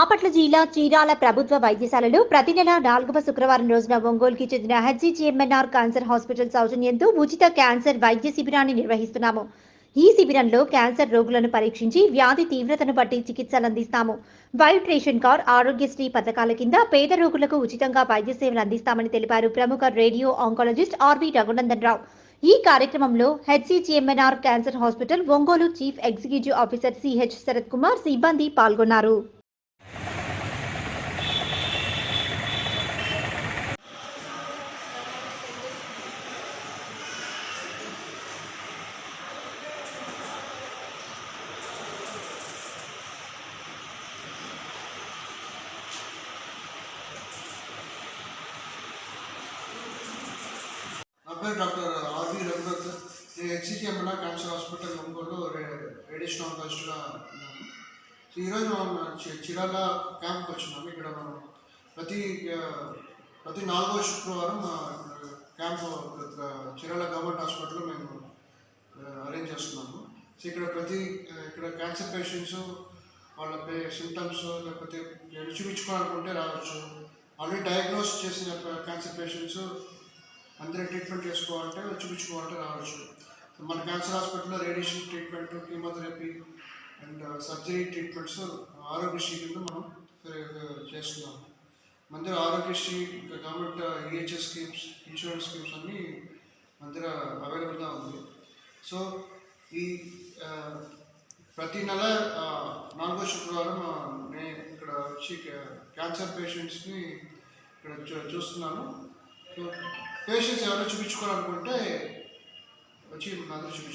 బాపట్ల జిల్లా చీరాల ప్రభుత్వ వైద్యశాలలో ప్రతి నెల నాలుగవ శుక్రవారం రోజున ఒంగోలుకి చెందిన హెచ్జిజిఎంఎన్ఆర్ క్యాన్సర్ హాస్పిటల్ సౌజన్యంతో ఉచిత క్యాన్సర్ వైద్య శిబిరాన్ని నిర్వహిస్తున్నాము. ఈ శిబిరంలో క్యాన్సర్ రోగులను పరీక్షించి వ్యాధి తీవ్రతను బట్టి చికిత్సలు అందిస్తాము వైట్ రేషన్ కార్డ్ ఆరోగ్యశ్రీ పథకాల కింద పేద రోగులకు ఉచితంగా వైద్య సేవలు అందిస్తామని తెలిపారు ప్రముఖ radio oncologist RV Raghunandan Rao. ఈ కార్యక్రమంలో HCGMNR cancer hospital Ongole chief executive officer CH Sharath Kumar సిబ్బంది పాల్గొన్నారు. నా డాక్టర్ ఆర్వి రఘునాథ్ నేను HCGMNL cancer hospital Ongole radiation ఆంకాలజిస్ట్గా ఉన్నాను. సో ఈరోజు మనం చి- చిరాల క్యాంప్కి వచ్చినాము. ఇక్కడ మనం ప్రతి ప్రతి నాలుగో శుక్రవారం క్యాంప్ చిరాల గవర్నమెంట్ హాస్పిటల్లో మేము అరేంజ్ చేస్తున్నాము. సో ఇక్కడ ప్రతి ఇక్కడ క్యాన్సర్ పేషెంట్స్ వాళ్ళ పే సిమ్టమ్స్ లేకపోతే చూపించుకోవాలనుకుంటే రావచ్చు. ఆల్రెడీ డయాగ్నోస్ చేసిన క్యాన్సర్ పేషెంట్స్ అందరూ ట్రీట్మెంట్ చేసుకోవాలంటే చూపించుకోవాలంటే రావచ్చు. మన క్యాన్సర్ హాస్పిటల్లో radiation treatment chemotherapy and surgery treatments Aarogyasri కింద మనం చేస్తున్నాము చేస్తున్నాం. మన దగ్గర Aarogyasri government EHS schemes insurance schemes అన్నీ మన దగ్గర అవైలబుల్గా ఉంది. సో ఈ uh, ప్రతి నెల నాలుగో శుక్రవారం నేను ఇక్కడ వచ్చి క్యాన్సర్ పేషెంట్స్ని ఇక్కడ చూస్తున్నాను. పేషెంట్స్ ఎవరైనా చూపించుకోవాలనుకుంటే వచ్చి మన దగ్గర చూపించుకోవాలి